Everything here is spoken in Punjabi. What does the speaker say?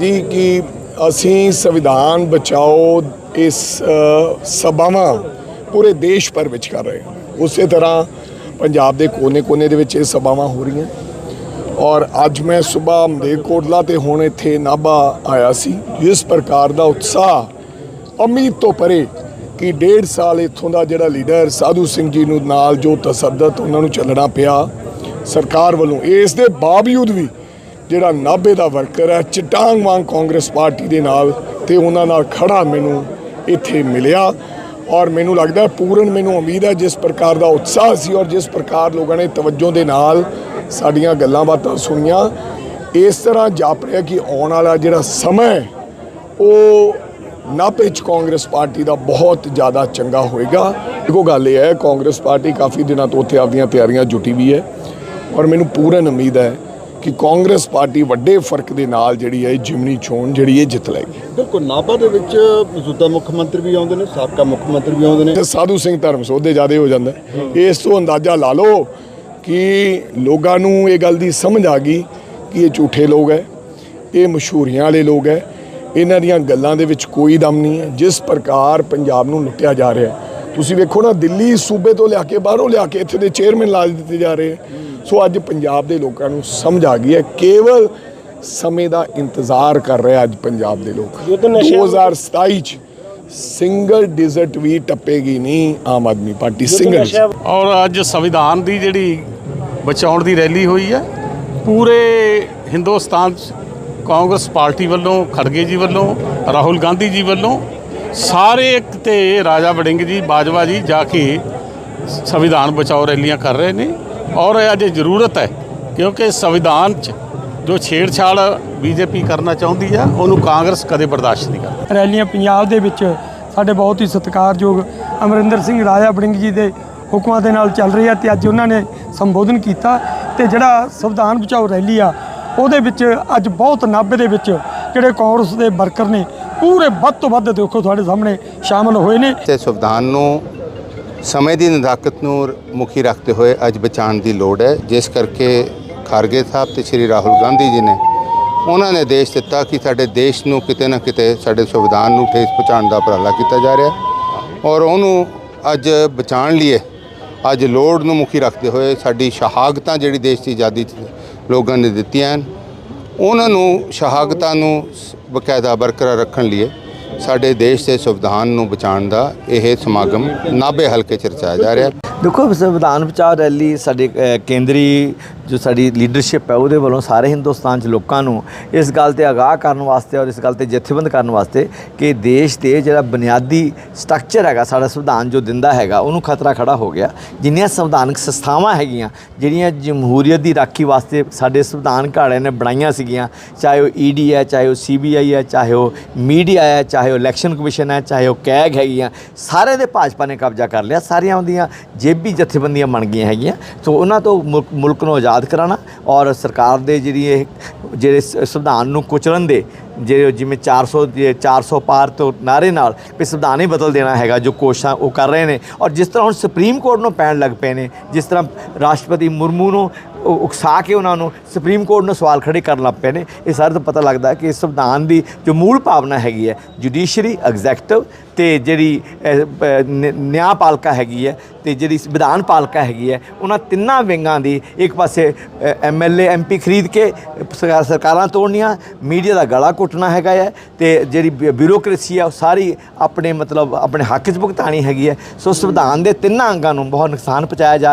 ਜੀ ਕਿ ਅਸੀਂ ਸੰਵਿਧਾਨ ਬਚਾਓ ਇਸ ਸਭਾਵਾਂ ਪੂਰੇ ਦੇਸ਼ ਭਰ ਵਿੱਚ ਕਰ ਰਹੇ ਹਾਂ। ਉਸੇ ਤਰ੍ਹਾਂ ਪੰਜਾਬ ਦੇ ਕੋਨੇ-ਕੋਨੇ ਦੇ ਵਿੱਚ ਇਹ ਸਭਾਵਾਂ ਹੋ ਰਹੀਆਂ। ਔਰ ਅੱਜ ਮੈਂ ਸਵੇਰ ਮਲੇਰਕੋਟਲਾ ਤੇ ਹੁਣ ਇੱਥੇ ਨਾਭਾ ਆਇਆ ਸੀ। ਜਿਸ ਪ੍ਰਕਾਰ ਦਾ ਉਤਸ਼ਾਹ ਉਮੀਦ ਤੋਂ ਪਰੇ ਕਿ ਡੇਢ ਸਾਲ ਇੱਥੋਂ ਦਾ ਜਿਹੜਾ ਲੀਡਰ ਸਾਧੂ ਸਿੰਘ ਜੀ ਨੂੰ ਨਾਲ ਜੋ ਤਸੱਦਦ ਉਹਨਾਂ ਨੂੰ ਚੱਲਣਾ ਪਿਆ, ਸਰਕਾਰ ਵੱਲੋਂ ਇਸ ਦੇ ਬਾਵਜੂਦ ਵੀ ਜਿਹੜਾ ਨਾਭੇ ਦਾ ਵਰਕਰ ਹੈ, ਚਟਾਂਗ ਵਾਂਗ ਕਾਂਗਰਸ ਪਾਰਟੀ ਦੇ ਨਾਲ ਤੇ ਉਹਨਾਂ ਨਾਲ ਖੜਾ ਮੈਨੂੰ ਇੱਥੇ ਮਿਲਿਆ ਔਰ ਮੈਨੂੰ ਲੱਗਦਾ ਪੂਰਨ ਮੈਨੂੰ ਉਮੀਦ ਹੈ ਜਿਸ ਪ੍ਰਕਾਰ ਦਾ ਉਤਸ਼ਾਹ ਸੀ ਔਰ ਜਿਸ ਪ੍ਰਕਾਰ ਲੋਕਾਂ ਨੇ ਤਵੱਜੋ ਦੇ ਨਾਲ ਸਾਡੀਆਂ ਗੱਲਾਂ ਬਾਤਾਂ ਸੁਣੀਆਂ, ਇਸ ਤਰ੍ਹਾਂ ਜਾਪ ਰਿਹਾ ਕਿ ਆਉਣ ਵਾਲਾ ਜਿਹੜਾ ਸਮਾਂ ਉਹ ਨਾਭੇ 'ਚ ਕਾਂਗਰਸ ਪਾਰਟੀ ਦਾ ਬਹੁਤ ਜ਼ਿਆਦਾ ਚੰਗਾ ਹੋਏਗਾ। ਇੱਕੋ ਗੱਲ ਇਹ ਹੈ, ਕਾਂਗਰਸ ਪਾਰਟੀ ਕਾਫੀ ਦਿਨਾਂ ਤੋਂ ਉੱਥੇ ਆਪਦੀਆਂ ਤਿਆਰੀਆਂ ਜੁਟੀ ਵੀ ਹੈ ਔਰ ਮੈਨੂੰ ਪੂਰਨ ਉਮੀਦ ਹੈ ਕਿ ਕਾਂਗਰਸ ਪਾਰਟੀ ਵੱਡੇ ਫ਼ਰਕ ਦੇ ਨਾਲ ਜਿਹੜੀ ਹੈ ਜਿਮਨੀ ਚੋਣ ਜਿਹੜੀ ਇਹ ਜਿੱਤ ਲਏਗੀ। ਬਿਲਕੁਲ ਨਾਭਾ ਦੇ ਵਿੱਚ ਮੌਜੂਦਾ ਮੁੱਖ ਮੰਤਰੀ ਵੀ ਆਉਂਦੇ ਨੇ ਸਾਬਕਾ ਮੁੱਖ ਮੰਤਰੀ ਵੀ ਆਉਂਦੇ ਨੇ। ਤੇ ਸਾਧੂ ਸਿੰਘ ਧਰਮ ਸੋਧੇ ਜ਼ਿਆਦੇ ਹੋ ਜਾਂਦਾ ਹੈ। ਇਸ ਤੋਂ ਅੰਦਾਜ਼ਾ ਲਾ ਲਓ ਕਿ ਲੋਕਾਂ ਨੂੰ ਇਹ ਗੱਲ ਦੀ ਸਮਝ ਆ ਗਈ ਕਿ ਇਹ ਝੂਠੇ ਲੋਕ ਹੈ ਇਹ ਮਸ਼ਹੂਰੀਆਂ ਵਾਲੇ ਲੋਕ ਹੈ। ਇਹਨਾਂ ਦੀਆਂ ਗੱਲਾਂ ਦੇ ਵਿੱਚ ਕੋਈ ਦਮ ਨਹੀਂ ਹੈ। ਜਿਸ ਪ੍ਰਕਾਰ ਪੰਜਾਬ ਨੂੰ ਲੁੱਟਿਆ ਜਾ ਰਿਹਾ ਹੈ ਤੁਸੀਂ ਵੇਖੋ ਨਾ ਦਿੱਲੀ ਸੂਬੇ ਤੋਂ ਲਿਆ ਕੇ ਬਾਹਰੋਂ ਲਿਆ ਕੇ ਇੱਥੇ ਦੇ ਚੇਅਰਮੈਨ ਲਾ ਦਿੱਤੇ ਜਾ ਰਹੇ ਹੈ। ਸੋ ਅੱਜ ਪੰਜਾਬ ਦੇ ਲੋਕਾਂ ਨੂੰ ਸਮਝ ਆ ਗਈ ਹੈ ਕੇਵਲ ਸਮੇਂ ਦਾ ਇੰਤਜ਼ਾਰ ਕਰ ਰਿਹਾ ਅੱਜ ਪੰਜਾਬ ਦੇ ਲੋਕ। 2027 ਚ ਸਿੰਗਲ ਡਿਜਿਟ ਵੀ ਟੱਪੇਗੀ ਨਹੀਂ ਆਮ ਆਦਮੀ ਪਾਰਟੀ ਸਿੰਗਲ ਔਰ ਅੱਜ ਸੰਵਿਧਾਨ ਦੀ ਜਿਹੜੀ ਬਚਾਉਣ ਦੀ ਰੈਲੀ ਹੋਈ ਹੈ ਪੂਰੇ ਹਿੰਦੁਸਤਾਨ 'ਚ ਕਾਂਗਰਸ ਪਾਰਟੀ ਵੱਲੋਂ ਖੜਗੇ ਜੀ ਵੱਲੋਂ ਰਾਹੁਲ ਗਾਂਧੀ ਜੀ ਵੱਲੋਂ ਸਾਰੇ ਇੱਕ ਤੇ ਰਾਜਾ ਵੜਿੰਗ ਜੀ ਬਾਜਵਾ ਜੀ ਜਾ ਕੇ ਸੰਵਿਧਾਨ ਬਚਾਓ ਰੈਲੀਆਂ ਕਰ ਰਹੇ ਨੇ। ਔਰ ਇਹ ਅੱਜ ਜ਼ਰੂਰਤ ਹੈ ਕਿਉਂਕਿ ਸੰਵਿਧਾਨ 'ਚ ਜੋ ਛੇੜਛਾੜ ਬੀਜੇਪੀ ਕਰਨਾ ਚਾਹੁੰਦੀ ਆ ਉਹਨੂੰ ਕਾਂਗਰਸ ਕਦੇ ਬਰਦਾਸ਼ਤ ਨਹੀਂ ਕਰਦੀ। ਰੈਲੀਆਂ ਪੰਜਾਬ ਦੇ ਵਿੱਚ ਸਾਡੇ ਬਹੁਤ ਹੀ ਸਤਿਕਾਰਯੋਗ ਅਮਰਿੰਦਰ ਸਿੰਘ ਰਾਜਾ ਵੜਿੰਗ ਜੀ ਦੇ ਹੁਕਮਾਂ ਦੇ ਨਾਲ ਚੱਲ ਰਹੀ ਹੈ ਤੇ ਅੱਜ ਉਹਨਾਂ ਨੇ ਸੰਬੋਧਨ ਕੀਤਾ ਤੇ ਜਿਹੜਾ ਸੰਵਿਧਾਨ ਬਚਾਓ ਰੈਲੀ ਆ ਉਹਦੇ ਵਿੱਚ ਅੱਜ ਬਹੁਤ ਨਾਭੇ ਦੇ ਵਿੱਚ ਜਿਹੜੇ ਕਾਂਗਰਸ ਦੇ ਵਰਕਰ ਨੇ ਪੂਰੇ ਵੱਧ ਤੋਂ ਵੱਧ ਦੇਖੋ ਤੁਹਾਡੇ ਸਾਹਮਣੇ ਸ਼ਾਮਲ ਹੋਏ ਨੇ। ਤੇ ਸੰਵਿਧਾਨ ਨੂੰ ਸਮੇਂ ਦੀ ਨਜ਼ਾਕਤ ਨੂੰ ਮੁਖੀ ਰੱਖਦੇ ਹੋਏ ਅੱਜ ਬਚਾਉਣ ਦੀ ਲੋੜ ਹੈ। ਜਿਸ ਕਰਕੇ ਖਾਰਗੇ ਸਾਹਿਬ ਤੇ ਸ਼੍ਰੀ ਰਾਹੁਲ ਗਾਂਧੀ ਜੀ ਨੇ ਉਹਨਾਂ ਨੇ ਦੇਸ਼ ਦਿੱਤਾ ਕਿ ਸਾਡੇ ਦੇਸ਼ ਨੂੰ ਕਿਤੇ ਨਾ ਕਿਤੇ ਸਾਡੇ ਸੰਵਿਧਾਨ ਨੂੰ ਠੇਸ ਪਹੁੰਚਾਉਣ ਦਾ ਉਪਰਾਲਾ ਕੀਤਾ ਜਾ ਰਿਹਾ ਔਰ ਉਹਨੂੰ ਅੱਜ ਬਚਾਉਣ ਲਈ ਅੱਜ ਲੋੜ ਨੂੰ ਮੁਖੀ ਰੱਖਦੇ ਹੋਏ ਸਾਡੀ ਸ਼ਹਾਦਤਾਂ ਜਿਹੜੀ ਦੇਸ਼ ਦੀ ਆਜ਼ਾਦੀ 'ਚ ਲੋਕਾਂ ਨੇ ਦਿੱਤੀਆਂ ਹਨ, ਉਹਨਾਂ ਨੂੰ ਸ਼ਹਾਦਤਾਂ ਨੂੰ ਬਕਾਇਦਾ ਬਰਕਰਾਰ ਰੱਖਣ ਲਈ ਸਾਡੇ ਦੇਸ਼ ਦੇ ਸੰਵਿਧਾਨ ਨੂੰ ਬਚਾਉਣ ਦਾ ਇਹ ਸਮਾਗਮ ਨਾਭੇ ਹਲਕੇ ਚ ਰਚਾਇਆ ਜਾ ਰਿਹਾ ਦੇਖੋ ਸੰਵਿਧਾਨ ਬਚਾਓ ਰੈਲੀ ਸਾਡੇ ਕੇਂਦਰੀ ਜੋ ਸਾਡੀ ਲੀਡਰਸ਼ਿਪ ਹੈ, ਉਹਦੇ ਵੱਲੋਂ ਸਾਰੇ ਹਿੰਦੁਸਤਾਨ 'ਚ ਲੋਕਾਂ ਨੂੰ ਇਸ ਗੱਲ ਤੇ ਆਗਾਹ ਕਰਨ ਵਾਸਤੇ ਔਰ ਇਸ ਗੱਲ ਤੇ ਜਥੇਬੰਦ ਕਰਨ ਵਾਸਤੇ ਕਿ ਦੇਸ਼ ਦੇ ਜਿਹੜਾ ਬੁਨਿਆਦੀ ਸਟਰਕਚਰ ਹੈਗਾ, ਸਾਡਾ ਸੰਵਿਧਾਨ ਜੋ ਦਿੰਦਾ ਹੈਗਾ, ਉਹਨੂੰ ਖਤਰਾ ਖੜਾ ਹੋ ਗਿਆ। ਜਿੰਨੀਆਂ ਸੰਵਿਧਾਨਕ ਸੰਸਥਾਵਾਂ ਹੈਗੀਆਂ, ਜਿਹੜੀਆਂ ਜਮਹੂਰੀਅਤ ਦੀ ਰਾਖੀ ਵਾਸਤੇ ਸਾਡੇ ਸੰਵਿਧਾਨ ਘਾੜਿਆਂ ਨੇ ਬਣਾਈਆਂ ਸੀਗੀਆਂ, ਚਾਹੇ ਉਹ ਈਡੀ ਹੈ, ਚਾਹੇ ਉਹ ਸੀਬੀਆਈ ਹੈ, ਚਾਹੇ ਉਹ ਮੀਡੀਆ ਹੈ, ਚਾਹੇ ਉਹ ਇਲੈਕਸ਼ਨ ਕਮਿਸ਼ਨ ਹੈ, ਚਾਹੇ ਉਹ ਕੈਗ ਹੈਗੀਆਂ ਸਾਰੇ ਦੇ ਭਾਜਪਾ ਨੇ ਕਬਜ਼ਾ ਕਰ ਲਿਆ। ਸਾਰੀਆਂ ਉਹਦੀਆਂ ਜੇਬੀ ਜਥੇਬੰਦੀਆਂ ਬਣ ਗਈਆਂ ਹੈਗੀਆਂ। ਸੋ ਉਹਨਾਂ ਤੋਂ ਮੁਲਕ ਮੁਲਕ ਨੂੰ ਆਜ਼ਾਦ ਕਰਾਉਣਾ ਔਰ ਸਰਕਾਰ ਦੇ ਜਿਹੜੀ ਇਹ, ਜਿਹੜੇ ਸੰਵਿਧਾਨ ਨੂੰ ਕੁਚਲਣ ਦੇ, ਜਿਹੜੇ ਜਿਵੇਂ 400 ਦੇ 400 ਪਾਰ ਤੋਂ ਨਾਰੇ ਨਾਲ ਵੀ ਸੰਵਿਧਾਨ ਹੀ ਬਦਲ ਦੇਣਾ ਹੈਗਾ ਜੋ ਕੋਸ਼ਿਸ਼ਾਂ ਉਹ ਕਰ ਰਹੇ ਨੇ। ਔਰ ਜਿਸ ਤਰ੍ਹਾਂ ਹੁਣ ਸੁਪਰੀਮ ਕੋਰਟ ਨੂੰ ਪੈਣ ਲੱਗ ਪਏ ਨੇ, ਜਿਸ ਤਰ੍ਹਾਂ ਰਾਸ਼ਟਰਪਤੀ ਮੁਰਮੂ ਨੂੰ ਉਕਸਾ ਕੇ ਉਹਨਾਂ ਨੂੰ ਸੁਪਰੀਮ ਕੋਰਟ ਨੂੰ ਸਵਾਲ ਖੜੇ ਕਰਨ ਲੱਗ ਪਏ ਨੇ। ਇਹ ਸਾਰੇ ਤੋਂ ਪਤਾ ਲੱਗਦਾ ਕਿ ਇਸ ਸੰਵਿਧਾਨ ਦੀ ਜੋ ਮੂਲ ਭਾਵਨਾ ਹੈਗੀ ਹੈ ਜੁਡੀਸ਼ਰੀ ਐਗਜ਼ੈਕਟਿਵ ਤੇ ਜਿਹੜੀ ਅਹ, ਪ- ਨਿ- ਹੈਗੀ ਹੈ ਤੇ ਜਿਹੜੀ ਵਿਧਾਨ ਪਾਲਿਕਾ ਹੈਗੀ ਹੈ ਉਹਨਾਂ ਤਿੰਨਾਂ ਵਿੰਗਾਂ ਦੀ ਇੱਕ ਪਾਸੇ ਐਮਐਲਏ ਐਮਪੀ ਖਰੀਦ ਕੇ ਸਰਕਾਰਾਂ ਤੋੜਨੀਆਂ ਮੀਡੀਆ ਦਾ ਗਲਾ ਘੁੱਟਣਾ ਹੈਗਾ ਹੈ ਤੇ ਜਿਹੜੀ ਬਿ- ਬਿਊਰੋਕ੍ਰੇਸੀ ਹੈ ਉਹ ਸਾਰੀ ਆਪਣੇ ਮਤਲਬ ਆਪਣੇ ਹੱਕ 'ਚ ਭੁਗਤਾਣੀ ਹੈਗੀ ਹੈ। ਸੋ ਸੰਵਿਧਾਨ ਦੇ ਤਿੰਨਾਂ ਅੰਗਾਂ ਨੂੰ ਬਹੁਤ ਨੁਕਸਾਨ ਪਹੁੰਚਾਇਆ ਜਾ